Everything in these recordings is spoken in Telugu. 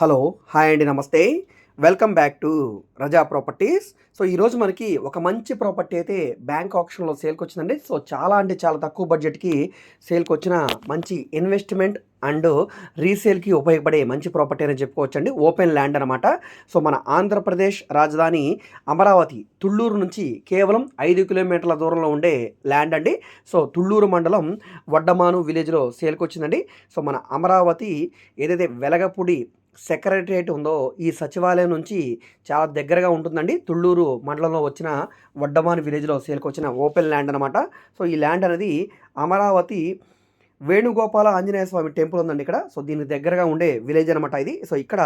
హలో హాయ్ అండి నమస్తే. Welcome back to Raza properties. So ఈరోజు మనకి ఒక మంచి ప్రాపర్టీ అయితే బ్యాంక్ ఆప్షన్లో సేల్కి వచ్చిందండి సో చాలా అంటే చాలా తక్కువ బడ్జెట్కి సేల్కి వచ్చిన మంచి ఇన్వెస్ట్మెంట్ అండ్ రీసేల్కి ఉపయోగపడే మంచి ప్రాపర్టీ అని చెప్పుకోవచ్చండి. ఓపెన్ ల్యాండ్ అనమాట సో మన ఆంధ్రప్రదేశ్ రాజధాని అమరావతి తుళ్ళూరు నుంచి కేవలం ఐదు కిలోమీటర్ల దూరంలో ఉండే ల్యాండ్ అండి. సో తుళ్ళూరు మండలం వడ్డమాను విలేజ్లో సేల్కి వచ్చిందండి సో మన అమరావతి ఏదైతే వెలగపూడి సెక్రటరియట్ ఉందో ఈ సచివాలయం నుంచి చాలా దగ్గరగా ఉంటుందండి. తుళ్ళూరు మండలంలో వచ్చిన వడ్డమాన్ విలేజ్లో సేల్కి వచ్చిన ఓపెన్ ల్యాండ్ అనమాట సో ఈ ల్యాండ్ అనేది అమరావతి వేణుగోపాల ఆంజనేయ స్వామి టెంపుల్ ఉందండి ఇక్కడ. సో దీనికి దగ్గరగా ఉండే విలేజ్ అనమాట ఇది. సో ఇక్కడ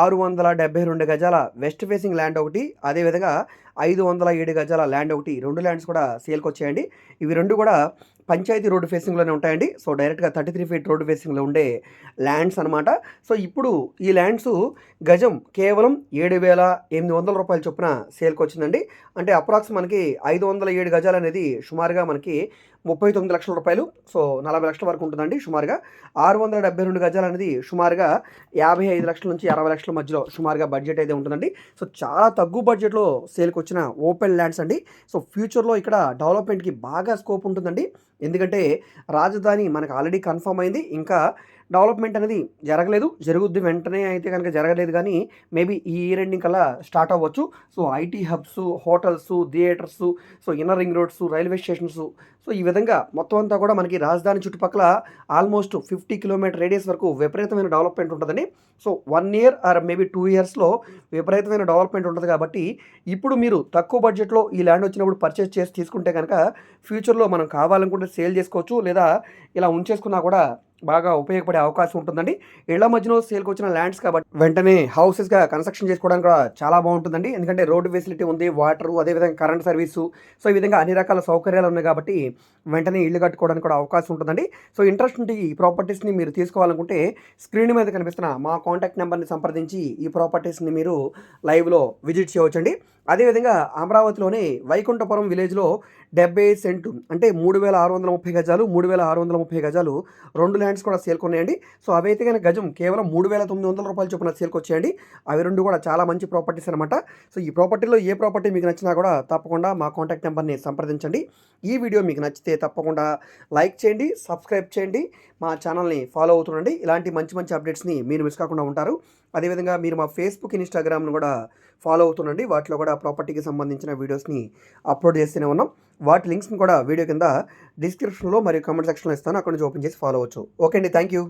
ఆరు వందల డెబ్బై రెండు గజాల వెస్ట్ ఫేసింగ్ ల్యాండ్ ఒకటి. అదేవిధంగా ఐదు వందల ఏడు గజాల ల్యాండ్ ఒకటి. రెండు ల్యాండ్స్ కూడా సేల్కి వచ్చాయండి. ఇవి రెండు కూడా పంచాయతీ రోడ్డు ఫేసింగ్లోనే ఉంటాయండి. సో డైరెక్ట్గా థర్టీ త్రీ ఫీట్ రోడ్డు ఫేసింగ్లో ఉండే ల్యాండ్స్ అనమాట సో ఇప్పుడు ఈ ల్యాండ్స్ గజం కేవలం ఏడు వేల ఎనిమిది వందల రూపాయల చొప్పున సేల్కి వచ్చిందండి. అంటే అప్రాక్స్ మనకి ఐదు వందల ఏడు గజాలు అనేది సుమారుగా మనకి ముప్పై తొమ్మిది లక్షల రూపాయలు. సో నలభై లక్షల వరకు ఉంటుందండి సుమారుగా. ఆరు వందల డెబ్బై రెండు గజాలు అనేది సుమారుగా యాభై ఐదు లక్షల నుంచి అరవై లక్షల మధ్యలో సుమారుగా బడ్జెట్ అయితే ఉంటుందండి. సో చాలా తక్కువ బడ్జెట్లో సేల్కి వచ్చిన ఓపెన్ ల్యాండ్స్ అండి. సో ఫ్యూచర్లో ఇక్కడ డెవలప్మెంట్కి బాగా స్కోప్ ఉంటుందండి. ఎందుకంటే రాజధాని మనకు ఆల్రెడీ కన్ఫర్మ్ అయింది. ఇంకా డెవలప్మెంట్ అనేది జరగలేదు. జరుగుద్ది వెంటనే అయితే కనుక జరగలేదు కానీ మేబీ ఈ ఇయర్ ఎండింగ్ కల్లా స్టార్ట్ అవ్వచ్చు. So IT hubs hotels theatres so inner ring roads railway stations. So ఈ విధంగా మొత్తం అంతా కూడా మనకి రాజధాని చుట్టుపక్కల ఆల్మోస్ట్ ఫిఫ్టీ కిలోమీటర్ రేడియస్ వరకు విపరీతమైన డెవలప్మెంట్ ఉంటుందని. So one year or maybe two ఇయర్స్లో విపరీతమైన డెవలప్మెంట్ ఉంటుంది కాబట్టి ఇప్పుడు మీరు తక్కువ బడ్జెట్లో ఈ ల్యాండ్ వచ్చినప్పుడు పర్చేస్ చేసి తీసుకుంటే కనుక ఫ్యూచర్లో మనం కావాలనుకుంటే సేల్ చేసుకోవచ్చు లేదా ఇలా ఉంచేసుకున్నా కూడా బాగా ఉపయోగపడే అవకాశం ఉంటుందండి. ఇళ్ళ మధ్యలో సేల్కి వచ్చిన ల్యాండ్స్ కాబట్టి వెంటనే హౌసెస్గా కన్స్ట్రక్షన్ చేసుకోవడానికి కూడా చాలా బాగుంటుందండి. ఎందుకంటే రోడ్డు ఫెసిలిటీ ఉంది వాటర్ అదేవిధంగా కరెంట్ సర్వీసు సో ఈ విధంగా అన్ని రకాల సౌకర్యాలు ఉన్నాయి కాబట్టి వెంటనే ఇల్లు కట్టుకోవడానికి కూడా అవకాశం ఉంటుందండి. సో ఇంట్రెస్ట్ ఉంటే ఈ ప్రాపర్టీస్ని మీరు తీసుకోవాలనుకుంటే స్క్రీన్ మీద కనిపిస్తున్న మా కాంటాక్ట్ నెంబర్ని సంప్రదించి ఈ ప్రాపర్టీస్ని మీరు లైవ్లో విజిట్ చేయవచ్చండి. అదేవిధంగా అమరావతిలోని వైకుంఠపురం విలేజ్లో డెబ్బై సెంటు అంటే మూడు వేల ఆరు వందల ముప్పై గజాలు మూడు వేల ఆరు వందల ముప్పై గజాలు రెండు ల్యాండ్స్ కూడా సేల్కి ఉన్నాయండి సో అవైతే కనుక గజం కేవలం మూడు వేల తొమ్మిది వందల రూపాయలు చొప్పున సేల్కి వచ్చాయండి అవి రెండు కూడా చాలా మంచి ప్రాపర్టీస్ అనమాట సో ఈ ప్రాపర్టీలో ఏ ప్రాపర్టీ మీకు నచ్చినా కూడా తప్పకుండా మా కాంటాక్ట్ నెంబర్ని సంప్రదించండి. ఈ వీడియో మీకు నచ్చితే తప్పకుండా లైక్ చేయండి సబ్స్క్రైబ్ చేయండి మా ఛానల్ని ఫాలో అవుతుండండి ఇలాంటి మంచి మంచి అప్డేట్స్ని మీరు మిస్ కాకుండా ఉంటారు. అదేవిధంగా మీరు మా ఫేస్బుక్ ఇన్స్టాగ్రామ్ను కూడా ఫాలో అవుతుండండి వాటిలో కూడా ప్రాపర్టీకి సంబంధించిన వీడియోస్ని అప్లోడ్ చేస్తూనే ఉన్నాం. వాటి లింక్స్ని కూడా వీడియో కింద డిస్క్రిప్షన్లో మరియు కామెంట్ సెక్షన్లో ఇస్తాను. అక్కడ నుంచి ఓపెన్ చేసి ఫాలో అవచ్చు ఓకే అండి. Thank you.